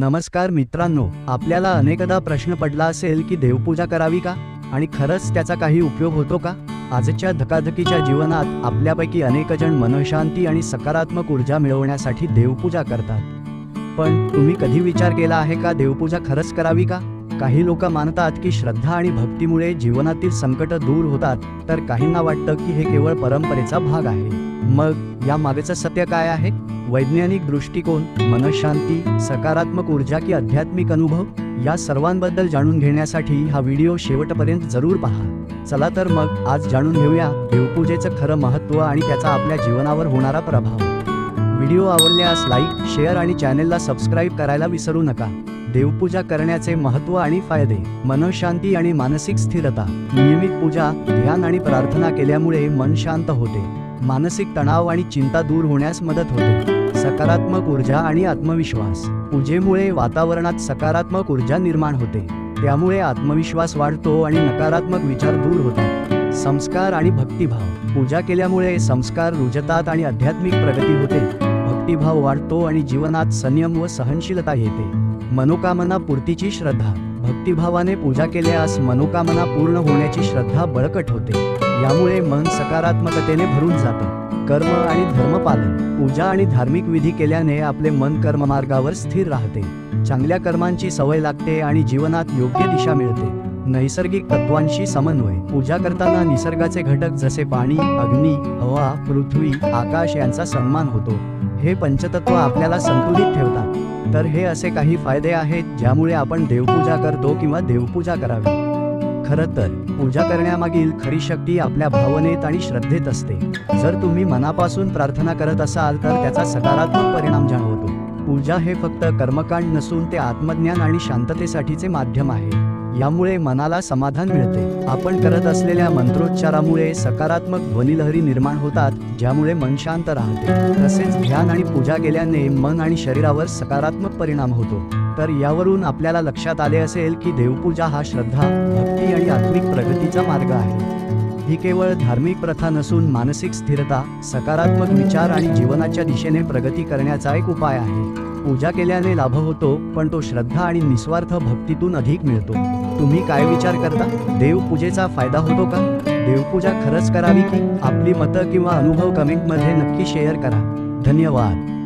नमस्कार मित्रांनो आपल्याला अनेकदा प्रश्न पडला असेल की देवपूजा करावी का? आणि खरंच त्याचा काही उपयोग होतो का? आजच्या धकाधकीच्या जीवनात आपल्यापैकी अनेक जण मनशांती आणि सकारात्मक ऊर्जा मिळवण्यासाठी देवपूजा करतात. पण तुम्ही कधी विचार केला आहे का देवपूजा खरंच करावी का? काही लोक मानतात की श्रद्धा आणि भक्तीमुळे जीवनातील संकट दूर होतात तर काहींना वाटतं की हे केवळ परंपरेचा भाग आहे. मग या मागचं सत्य काय आहे? वैज्ञानिक दृष्टिकोन मनशांती सकारात्मक ऊर्जा की आध्यात्मिक अनुभव या सर्वांबद्दल जाणून घेण्यासाठी हा व्हिडिओ शेवटपर्यंत जरूर पहा. चला तर मग आज जाणून घेऊया देवपूजेचं खरं महत्त्व आणि त्याचा आपल्या जीवनावर होणारा प्रभाव. व्हिडिओ आवडल्यास लाईक शेअर आणि चॅनेलला सबस्क्राईब करायला विसरू नका. देवपूजा करण्याचे महत्त्व आणि फायदे मनशांती आणि मानसिक स्थिरता नियमित पूजा ध्यान आणि प्रार्थना केल्यामुळे मन शांत होते. मानसिक तणाव आणि चिंता दूर होण्यास मदत होते. सकारात्मक ऊर्जा आणि आत्मविश्वास. पूजेमुळे वातावरणात सकारात्मक ऊर्जा निर्माण होते. त्यामुळे आत्मविश्वास वाढतो आणि नकारात्मक विचार दूर होतात. संस्कार आणि भक्तिभाव. पूजा केल्यामुळे संस्कार रुजतात आणि आध्यात्मिक प्रगती होते. भक्तिभाव वाढतो आणि जीवनात संयम व सहनशीलता येते. मनोकामना पूर्तीची श्रद्धा. भक्तिभावाने पूजा केल्यास मनोकामना पूर्ण होण्याची श्रद्धा बळकट होते. यामुळे मन सकारात्मकतेने भरून जाते. कर्म आणि धर्मपालन पूजा आणि धार्मिक विधी केल्याने आपले मन कर्ममार्गावर स्थिर राहते. चांगल्या कर्मांची सवय लागते आणि जीवनात योग्य दिशा मिळते. नैसर्गिक तत्वांशी समन्वय पूजा करताना निसर्गाचे घटक जसे पाणी अग्नी हवा पृथ्वी आकाश यांचा सन्मान होतो. हे पंचतत्व आपल्याला संतुलित ठेवतात. तर हे असे काही फायदे आहेत ज्यामुळे आपण देवपूजा करतो किंवा देवपूजा करावी. खरं तर पूजा करण्यामागील खरी शक्ती आपल्या भावनेत आणि श्रद्धेत असते. जर तुम्ही मनापासून प्रार्थना करत असाल तर त्याचा सकारात्मक परिणाम जाणवतो. पूजा हे फक्त कर्मकांड नसून ते आत्मज्ञान आणि शांततेसाठीचे माध्यम आहे. यामुळे मनाला समाधान मिळते. आपण करत असलेल्या मंत्रोच्चारामुळे सकारात्मक ध्वनिलहरी निर्माण होतात ज्यामुळे मन शांत राहते. तसेच ध्यान आणि पूजा केल्याने मन आणि शरीरावर सकारात्मक परिणाम होतो. तर यावरून आपल्याला लक्षात आले असेल की देवपूजा हा श्रद्धा भक्ती आणि आत्मिक प्रगतीचा मार्ग आहे. ही केवळ धार्मिक प्रथा नसून मानसिक स्थिरता सकारात्मक विचार आणि जीवनाच्या दिशेने प्रगती करण्याचा एक उपाय आहे. पूजा केल्याने लाभ होतो पण तो श्रद्धा आणि निस्वार्थ भक्तीतून अधिक मिळतो. तुम्ही काय विचार करता? देवपूजेचा फायदा होतो का? देवपूजा खरंच करावी की आपली मतं किंवा अनुभव कमेंटमध्ये नक्की शेअर करा. धन्यवाद.